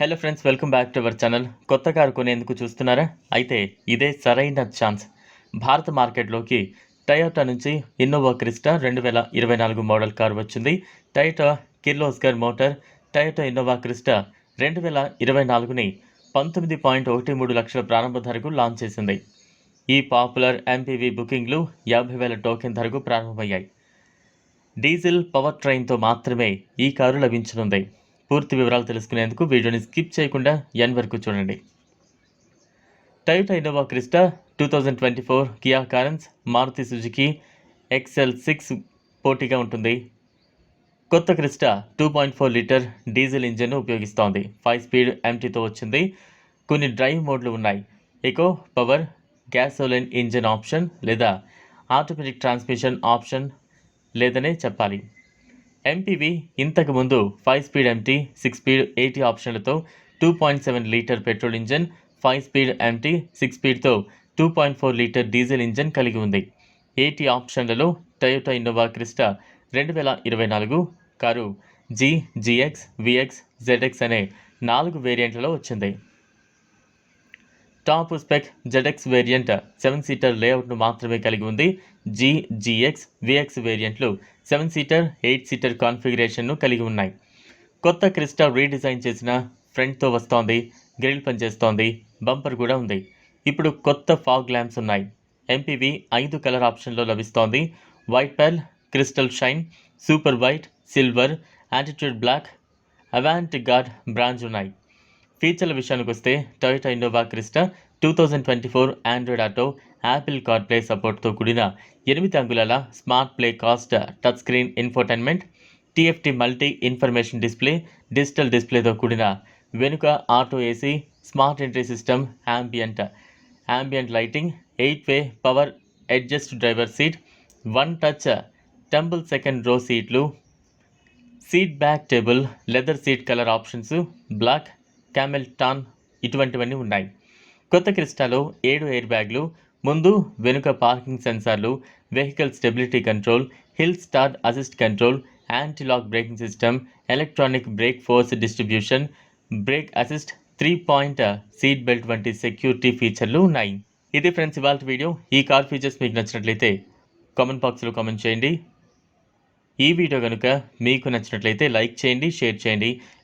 Hello friends welcome back to our channel కొత్త car కొనేందుకు చూస్తున్నారా? అయితే ఇదే సరైన ఛాన్స్ భారత మార్కెట్లోకి టయోటా నుంచి ఇన్నోవా క్రిస్టా రెండు వేల ఇరవై నాలుగు మోడల్ కారు వచ్చింది. Toyota Kirloskar motor Toyota Innova Crysta రెండు వేల ఇరవై నాలుగుని పంతొమ్మిది పాయింట్ ఒకటి మూడు లక్షల ప్రారంభ ధరకు లాంచ్ చేసింది. ఈ పాపులర్ ఎంపీవీ బుకింగ్లు యాభై వేల టోకెన్ ధరకు ప్రారంభమయ్యాయి. డీజిల్ పవర్ ట్రైన్తో మాత్రమే ఈ కారు లభించనుంది. పూర్తి వివరాలు తెలుసుకునేందుకు వీడియోని స్కిప్ చేయకుండా ఎన్ వరకు చూడండి. Toyota Innova Crysta? Two thousand twenty four Kia Carens Maruti Suzuki XL six పోటీగా ఉంటుంది. కొత్త Crysta two point four litre diesel engine ఉపయోగిస్తోంది. ఫైవ్ స్పీడ్ ఎంటీతో వచ్చింది. కొన్ని డ్రైవ్ మోడ్లు ఉన్నాయి. Eco power gasoline engine option లేదా ఆటోమేటిక్ ట్రాన్స్మిషన్ ఆప్షన్ లేదనే చెప్పాలి. ఎంపీవీ ఇంతకుముందు five speed MT six speed AT ఆప్షన్లతో two point seven litre petrol engine five speed MT six స్పీడ్తో two point four litre diesel engine కలిగి ఉంది. AT ఆప్షన్లలో Toyota Innova Crysta రెండు వేల ఇరవై నాలుగు car G GX VX ZX అనే నాలుగు వేరియంట్లలో వచ్చింది. Top spec ZX variant seven seater లేఅవుట్ను మాత్రమే కలిగి ఉంది. జీ జీఎక్స్ విఎక్స్ వేరియంట్లు సెవెన్ సీటర్ ఎయిట్ సీటర్ కాన్ఫిగరేషన్ను కలిగి ఉన్నాయి. కొత్త క్రిస్టా రీడిజైన్ చేసిన ఫ్రంట్తో వస్తోంది గ్రిల్ పనిచేస్తోంది బంపర్ కూడా ఉంది. ఇప్పుడు కొత్త ఫాగ్ ల్యాంప్స్ ఉన్నాయి. ఎంపీవీ ఐదు కలర్ ఆప్షన్లో లభిస్తోంది. White pearl crystal shine super white silver attitude black avant garde bronze ఉన్నాయి. ఫీచర్ల విషయానికి వస్తే Toyota Innova Crysta two thousand twenty four Android auto Apple CarPlay సపోర్ట్తో కూడిన ఎనిమిది అంగుళాల smart play cast touch screen infotainment TFT multi information display digital డిస్ప్లేతో కూడిన వెనుక auto AC smart entry system ambient ambient lighting eight way power adjust driver seat one touch tumble second row సీట్లు seat back table leather seat colour options black camel tan ఇటువంటివన్నీ ఉన్నాయి. కొత్త క్రిస్టాలో ఏడు air బ్యాగ్లు ముందు వెనుక పార్కింగ్ సెన్సార్లు vehicle stability control hill start assist control anti lock braking system electronic brake force distribution brake assist three point seat belt వంటి security ఫీచర్లు ఉన్నాయి. ఇది ఫ్రెండ్స్ ఇవాళ వీడియో. ఈ కార్ ఫీచర్స్ మీకు నచ్చినట్లయితే కామెంట్ బాక్స్లో కామెంట్ చేయండి. ఈ వీడియో కనుక మీకు నచ్చినట్లయితే లైక్ చేయండి షేర్ చేయండి.